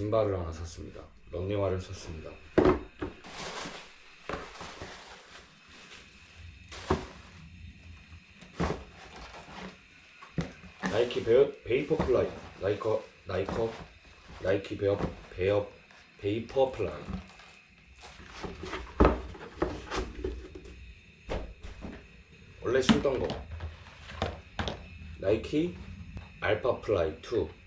신발을 하나 샀습니다. 런닝화를 샀습니다. 나이키 베어, 베이퍼 플라이 나이커 나이커 나이키 베어 베어 베이퍼 플라이 원래 신던 거 나이키 알파 플라이 2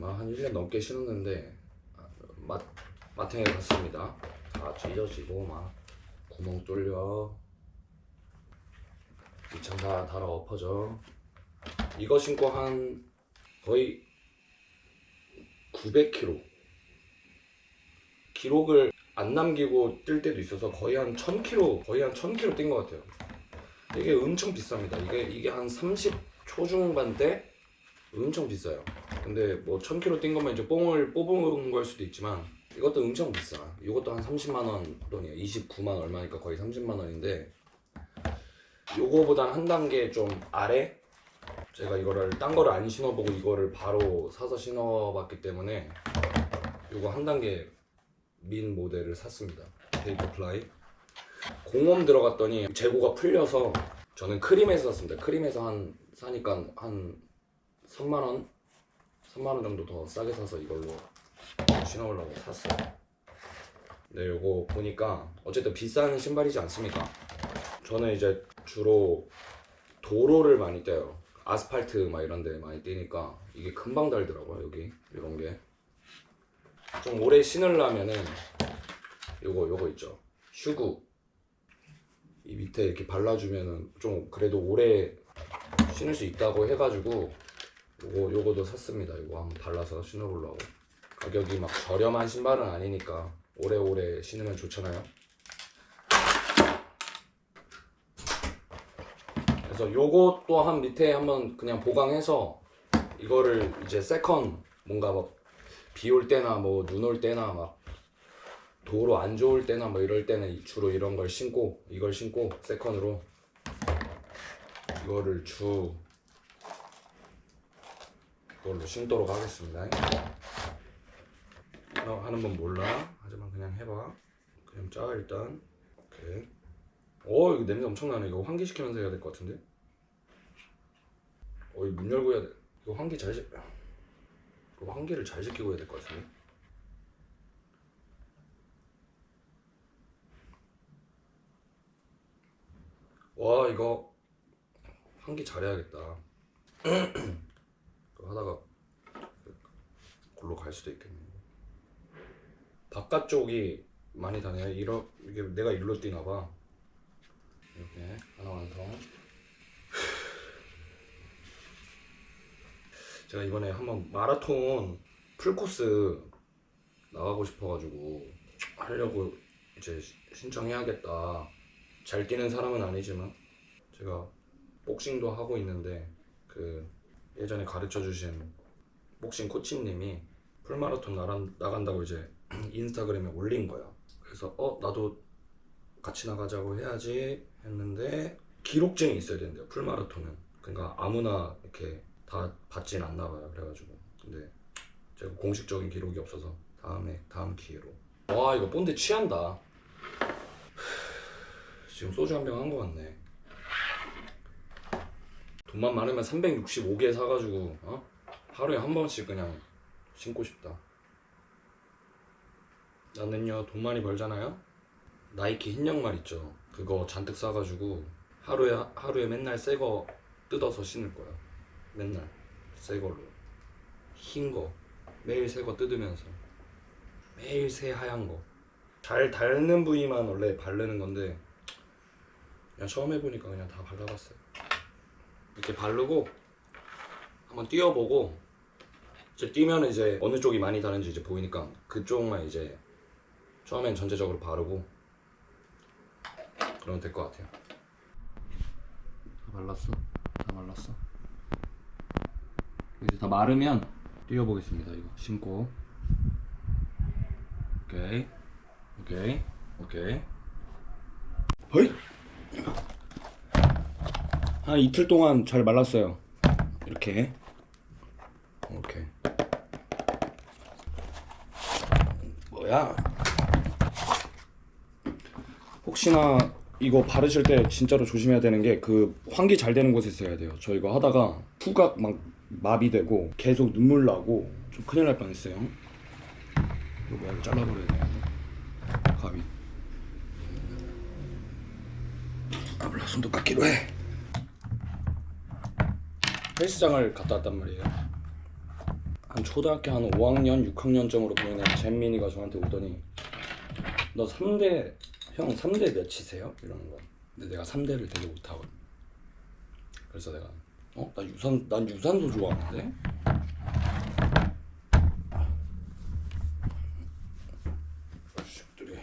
얼마 한 1년 넘게 신었는데 아, 맛 마탱에 갔습니다. 다 찢어지고 막 구멍 뚫려. 이창 다 달아 엎어져. 이거 신고 한 거의 900km 기록을 안 남기고 뛸 때도 있어서 거의 한 1000km 거의 한 1000km 뛴것 같아요. 이게 엄청 비쌉니다. 이게 이게 한 30 초중반 대 엄청 비싸요 근데 뭐 1000km 뛴 거면 이제 뽕을 뽑은 걸 수도 있지만 이것도 엄청 비싸. 이것도 한 30만 원 돈이에요. 29만 얼마니까 거의 30만 원인데 요거보단 한 단계 좀 아래? 제가 이거를 딴 거를 안 신어보고 이거를 바로 사서 신어봤기 때문에 요거 한 단계 민 모델을 샀습니다. 베이퍼 플라이 공홈 들어갔더니 재고가 풀려서 저는 크림에서 샀습니다. 크림에서 한 사니까 한 3만원 3만원 정도 더 싸게 사서 이걸로 신어보려고 샀어요 네 요거 보니까 어쨌든 비싼 신발이지 않습니까 저는 이제 주로 도로를 많이 떼요. 아스팔트 막 이런 데 많이 뛰니까 이게 금방 달더라고요, 여기. 이런 게. 좀 오래 신으려면은 요거 요거 있죠. 휴구. 이 밑에 이렇게 발라주면은 좀 그래도 오래 신을 수 있다고 해가지고 요거 요거도 샀습니다. 이거 한번 발라서 신어보려고. 가격이 막 저렴한 신발은 아니니까 오래오래 신으면 좋잖아요. 그래서 요거 또한 밑에 한번 그냥 보강해서 이거를 이제 세컨 뭔가 막 비 올 때나 뭐 눈 올 때나 막 도로 안 좋을 때나 뭐 이럴 때는 주로 이런 걸 신고 이걸 신고 세컨으로 이거를 주 이걸로 신도록 하겠습니다. 어, 하는 건 몰라. 하지만 그냥 해봐. 그냥 짜 일단. 오케이. 어 이거 냄새 엄청 나네. 이거 환기시키면서 해야 될 것 같은데. 어, 이 문 열고 해야 돼. 이거 환기 잘 시... 이거 환기를 잘 시키고 해야 될 것 같은데. 와, 이거 환기 잘해야겠다. 이거 하다가 골로 갈 수도 있겠네. 바깥쪽이 많이 다네요. 이러 이게 내가 일로 뛰나 봐. 이렇게 하나 완성. 제가 이번에 한번 마라톤 풀코스 나가고 싶어가지고 하려고 이제 시- 신청해야겠다. 잘 뛰는 사람은 아니지만 제가 복싱도 하고 있는데 그 예전에 가르쳐 주신 복싱 코치님이 풀마라톤 나간, 나간다고 이제 인스타그램에 올린 거야. 그래서 어 나도 같이 나가자고 해야지 했는데 기록증이 있어야 된대요. 풀마라톤은. 그러니까 아무나 이렇게 다 받진 않나 봐요. 그래가지고 근데 제가 공식적인 기록이 없어서 다음에 다음 기회로. 와 이거 본데 취한다. 지금 소주 한 병 한 거 같네. 돈만 많으면 365개 사가지고 어? 하루에 한 번씩 그냥 신고 싶다. 나는요 돈 많이 벌잖아요. 나이키 흰 양말 있죠. 그거 잔뜩 사가지고 하루에 하루에 맨날 새 거 뜯어서 신을 거야. 맨날 새 걸로 흰 거 매일 새 거 뜯으면서 매일 새 하얀 거. 잘 닳는 부위만 원래 바르는 건데 그냥 처음 해보니까 그냥 다 발라봤어요. 이렇게 바르고 한번 뛰어보고 이제 뛰면 이제 어느 쪽이 많이 다른지 이제 보이니까 그쪽만 이제 처음엔 전체적으로 바르고 그러면 될 것 같아요. 다 발랐어? 다 발랐어? 이제 다 마르면 뛰어보겠습니다. 이거 신고. 오케이, 오케이, 오케이. 한 이틀 동안 잘 말랐어요. 이렇게. 이렇게. 거야. 혹시나 이거 바르실 때 진짜로 조심해야 되는 게 그 환기 잘 되는 곳에 써야 돼요. 저 이거 하다가 후각 막 마비되고 계속 눈물 나고 좀 큰일 날 뻔했어요. 이거 뭐야 이거 잘라버려야 돼. 가위. 아 몰라 손도 깎기로 해. 헬스장을 갔다 왔단 말이에요. 한 초등학교 한 5학년, 6학년쯤으로 보이는 잼민이가 저한테 오더니 너 3대 형 3대 몇이세요? 이러는 거야. 근데 내가 3대를 되게 못하거든. 그래서 내가 어? 나 유산 난 유산소 좋아하는데. 자식들이.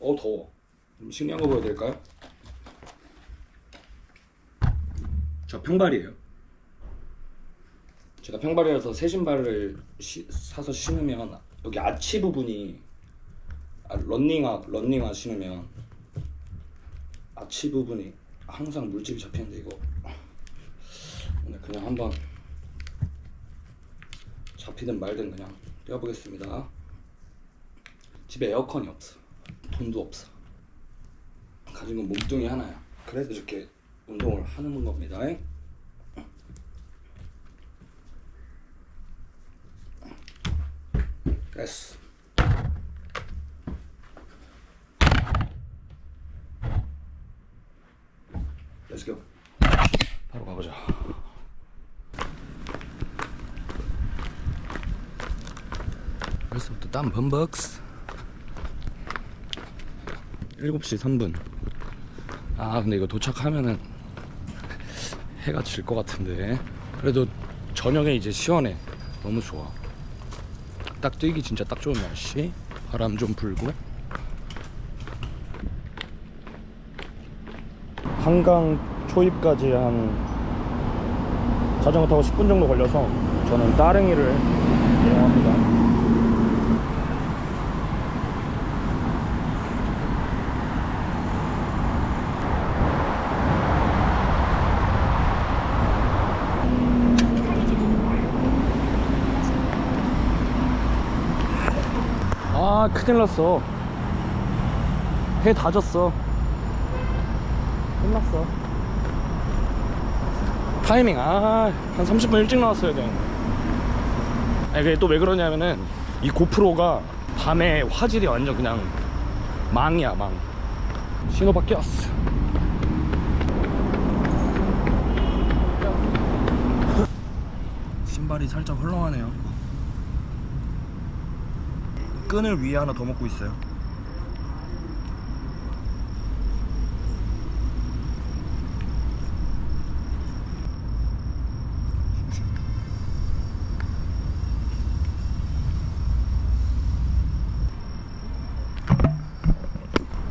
어 더워. 좀 신기한 거 보여드릴까요? 저 평발이에요. 제가 평발이라서 새 신발을 시- 사서 신으면 여기 아치 부분이 아, 런닝화 런닝화 신으면 아치 부분이 항상 물집이 잡히는데 이거 오늘 그냥 한번 잡히든 말든 그냥 뛰어보겠습니다. 집에 에어컨이 없어. 돈도 없어. 가진 건 몸뚱이 하나야. 그래서 이렇게 운동을 하는 겁니다. 됐어. 바로 가보자. 벌써부터 땀 범벅스. 7시 3분. 아, 근데 이거 도착하면은 해가 질 것 같은데. 그래도 저녁에 이제 시원해. 너무 좋아. 딱 뛰기 진짜 딱 좋은 날씨. 바람 좀 불고. 한강 초입까지 한 자전거 타고 10분 정도 걸려서 저는 따릉이를 이용합니다. 아 큰일 났어. 해 다 졌어. 끝났어. 타이밍 아한 30분 일찍 나왔어야 돼. 아니 그게 또 왜 그러냐면은 이 고프로가 밤에 화질이 완전 그냥 망이야 망. 신호 바뀌었어. 신발이 살짝 헐렁하네요 끈을 위에 하나 더 먹고 있어요.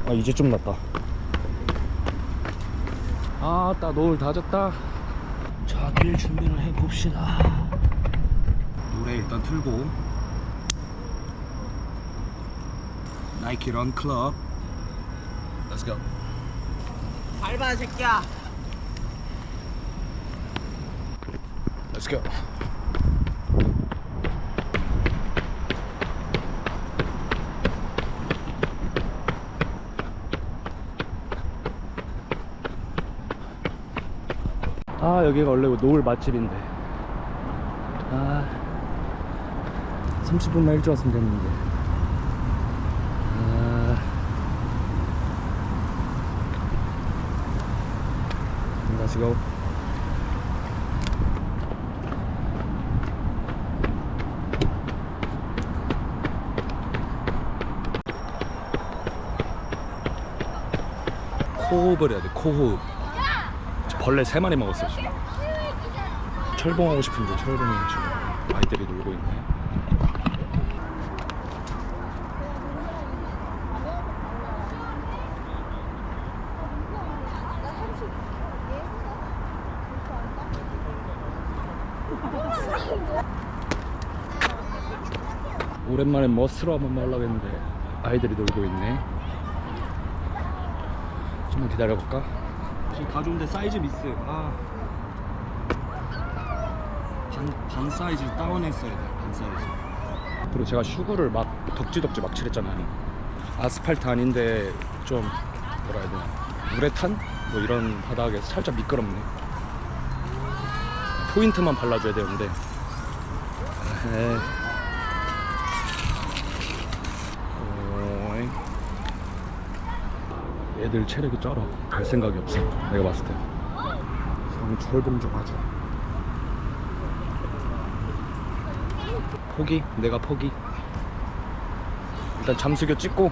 아 이제 좀 낫다. 아따 노을 다 졌다. 자뛸 준비를 해봅시다. 노래 일단 틀고 나이키 런 클럽 Let's go. 밟아 새끼야. Let's go. 아 여기가 원래 노을 맛집인데. 아 30분만 일찍 왔으면 됐는데 Let's go. 코호흡을 해야 돼 코호흡. 저 벌레 세 마리 먹었어 지금. 철봉하고 싶은데 철봉이 지금 아이들이 놀고 있네 오랜만에 머스로 한번 말라고 했는데 아이들이 놀고 있네 좀만 기다려볼까? 지금 가져온데 사이즈 미스 아. 반, 반 사이즈 다운했어야 돼반 사이즈 그리고 제가 슈구를 막 덕지덕지 막 칠했잖아요. 아스팔트 아닌데 좀 뭐라 해야 되나 우레탄 뭐 이런 바닥에서 살짝 미끄럽네. 포인트만 발라줘야 되는데. 에이. 오잉. 애들 체력이 쩔어. 갈 생각이 없어. 내가 봤을 때. 형 철봉 좀 하자. 포기? 내가 포기. 일단 잠수교 찍고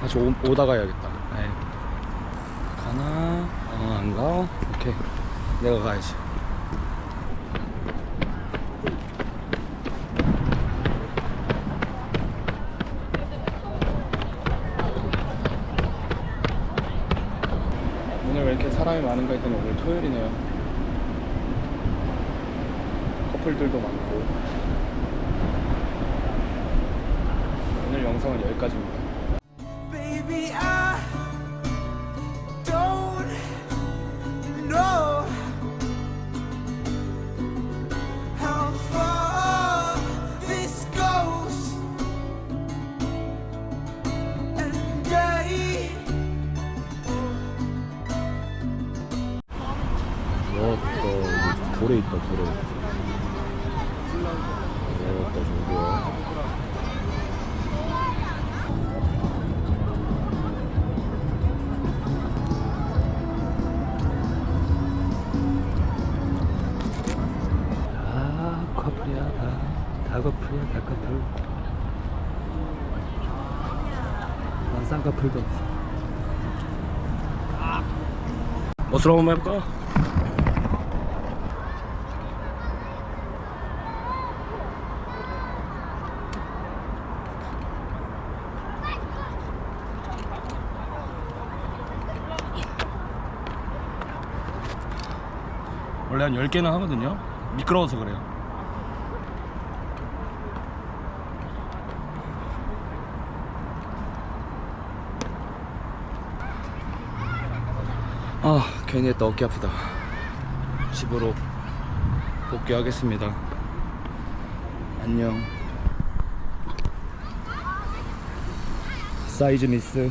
다시 오, 오다가 해야겠다. 에이. 가나? 어, 안 가? 오케이. 내가 가야지. 오늘 왜 이렇게 사람이 많은가 했더니 오늘 토요일이네요. 커플들도 많고. 오늘 영상은 여기까지입니다. 돌에 있다 돌에. 아 커플이야 다, 다 커플이야 다 커플. 난 쌍꺼풀도 없어. 멋으로 한번 해볼까? 원래 한 10개는 하거든요. 미끄러워서 그래요. 아, 괜히 했다. 어깨 아프다. 집으로 복귀하겠습니다. 안녕. 사이즈 미스.